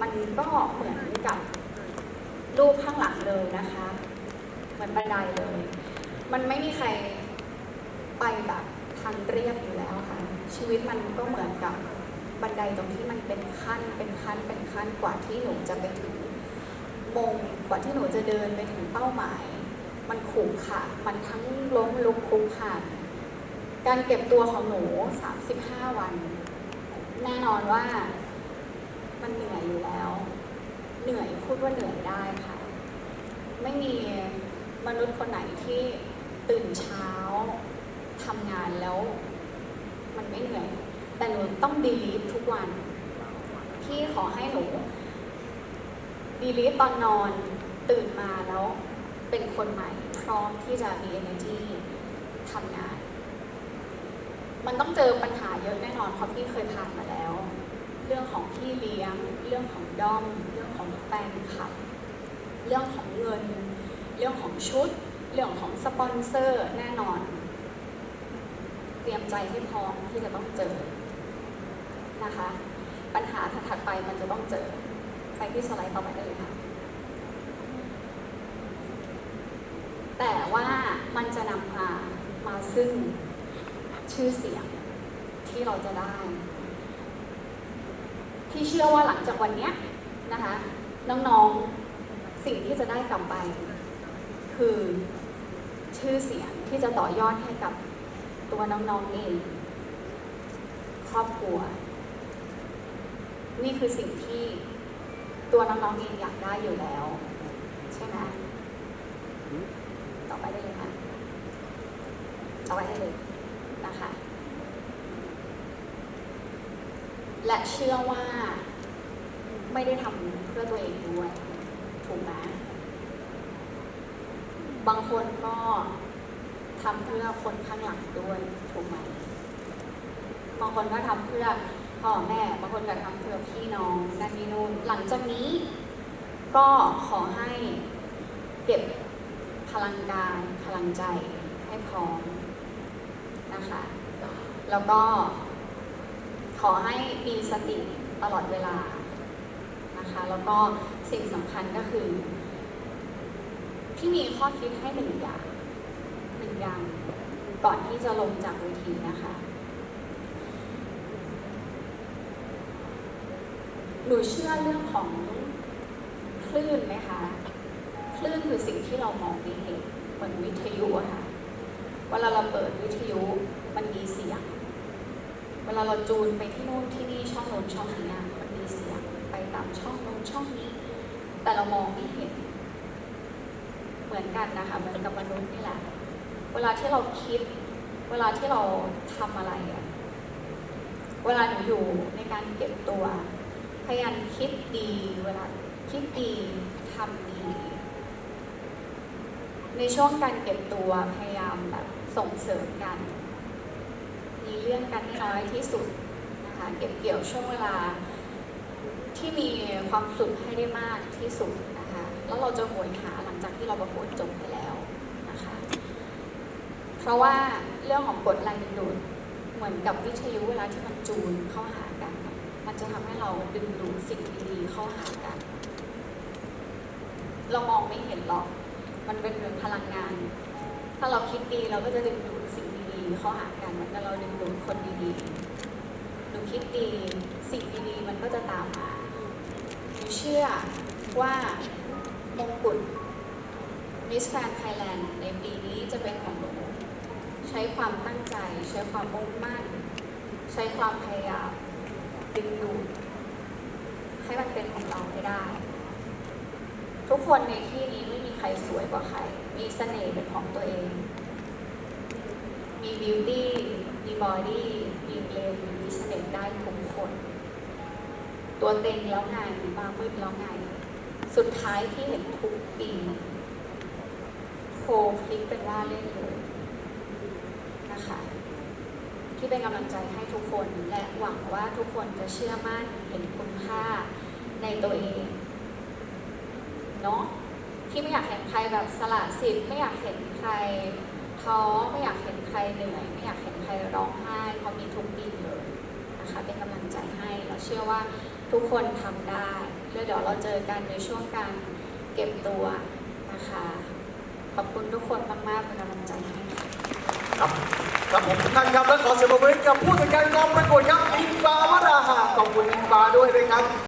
มันก็เหมือนกับรูปข้างหลังเลยนะคะ เหมือนบันไดเลย มันไม่มีใครไปแบบทางเรียบอยู่แล้วค่ะ ชีวิตมันก็เหมือนกับบันไดตรงที่มันเป็นขั้น เป็นขั้น เป็นขั้นกว่าที่หนูจะไปถึงมงกว่าที่หนูจะเดินไปถึงเป้าหมาย มันขูกค่ะ มันทั้งล้มลุกคลุกคลานการเก็บตัวของหนู 35 วัน แน่นอนว่ามันเหนื่อยอยู่แล้ว เหนื่อยพูด ว่าเหนื่อยได้ค่ะ ไม่มีมนุษย์คนไหนที่ตื่นเช้าทำงานแล้ว มันไม่เหนื่อย แต่หนูต้องดีลีททุกวัน พี่ขอให้หนูดีลีทตอนนอนตื่นมาแล้วเป็นคนใหม่ พร้อมที่จะมี energy ทำงาน มันต้องเจอปัญหาเยอะแน่นอนเพราะพี่เคยผ่านมาแล้ว เรื่องของพี่เลี้ยง เรื่องของด้อม เรื่องของ นคลับ เรื่องของเงิน เรื่องของชุด เรื่องของสปอนเซอร์แน่นอน เตรียมใจให้พร้อมที่จะต้องเจอนะคะ ปัญหาถัดไปมันจะต้องเจอ ไปที่สไลด์ต่อไปได้เลยค่ะ แต่ว่ามันจะนำพามาซึ่งชื่อเสียงที่เราจะได้ ที่เชื่อว่าหลังจากวันนี้นะคะ น้องๆ สิ่งที่จะได้กลับไป คือชื่อเสียงที่จะต่อยอดให้กับตัวน้องๆเอง ครอบครัว นี่คือสิ่งที่ตัวน้องๆเองอยากได้อยู่แล้ว ใช่ไหมต่อไปได้เลยค่ะต่อไปได้เลยนะคะ และเชื่อว่า ไม่ได้ทำเพื่อตัวเองด้วย ถูกไหมบางคนก็ทำเพื่อคนข้างหลังด้วย ถูกไหมบางคนก็ทำเพื่อพ่อแม่ บางคนก็ทำเพื่อพี่น้องนั่นนี่นู่นหลังจากนี้ ก็ขอให้เก็บพลังกายพลังใจให้พร้อมนะคะ แล้วก็ขอให้มีสติตลอดเวลา นะคะ แล้วก็สิ่งสำคัญก็คือพี่มีข้อคิดให้หนึ่งอย่างหนึ่งอย่างก่อนที่จะลงจากเวทีนะคะ หนูเชื่อเรื่องของคลื่นไหมคะ คลื่นคือสิ่งที่เรามองไม่เห็นเหมือนวิทยุอะค่ะ เวลาเราเปิดวิทยุมันมีเสียง เวลาเราจูนไปที่นู่นที่นี่ช่องโน้นช่องนี้มันมีเสียง ไปตามช่องโน้นช่องนี้ แต่เรามองไม่เห็น เหมือนกันนะคะเหมือนกับมนุษย์นี่แหละ เวลาที่เราคิด เวลาที่เราทำอะไรอะเวลาหนูอยู่ในการเก็บตัว พยายามคิดดี เวลาคิดดีทำดี ในช่วงการเก็บตัวพยายามแบบส่งเสริมกัน มีเรื่องกันให้น้อยที่สุดนะคะ เก็บเกี่ยวช่วงเวลา ที่มีความสุขให้ได้มากที่สุดนะคะ แล้วเราจะโหยหาหลังจากที่เราประกวดจบไปแล้วนะคะ เพราะว่าเรื่องของกฎแรงดึงดูดเหมือนกับวิทยุเวลาที่มันจูนเข้าหากัน มันจะทำให้เราดึงดูดสิ่งดีๆเข้าหากัน เรามองไม่เห็นหรอก มันเป็นเรื่องพลังงาน ถ้าเราคิดดีเราก็จะดึงดูดสิ่งดีๆเข้าหากันเหมือนกับเราดึงดูดคนดีๆหนูคิดดีสิ่งดีๆมันก็จะตามมา เชื่อว่ามงกุฎมิสแกรนไทยแลนด์ในปีนี้จะเป็นของหนูใช้ความตั้งใจ ใช้ความมุ่งมั่น ใช้ความพยายามดึงดูดให้มันเป็นของเราให้ได้ ทุกคนในที่นี้ไม่มีใครสวยกว่าใคร มีเสน่ห์เป็นของตัวเอง มีบิวตี้มีบอดี้มีเกลมมีเสน่ห์ได้ทุกคน ตัวเต็งแล้วไงมามืดแล้วไง สุดท้ายที่เห็นทุกปีโคพลิกเป็นว่าเล่นเลยนะคะ ที่เป็นกำลังใจให้ทุกคนและหวังว่าทุกคนจะเชื่อมั่นเห็นคุณค่าในตัวเองเนาะที่ไม่อยากเห็นใครแบบสละสิทธิ์ไม่อยากเห็นใครท้อไม่อยากเห็นใครเหนื่อยไม่อยากเห็นใครร้องไห้เพราะมีทุกปีเลยนะคะเป็นกำลังใจให้แล้วเชื่อว่า ทุกคนทำได้แล้วเดี๋ยวเราเจอกันในช่วงการเก็บตัวนะคะ ขอบคุณทุกคนมากๆเป็นกำลังใจให้ครับครับผมท่านครับและขอเสียงปรบมือกับผู้จัดการกองประกวดครับอิงฟ้าวราหะขอบคุณอิงฟ้าด้วยนะครับ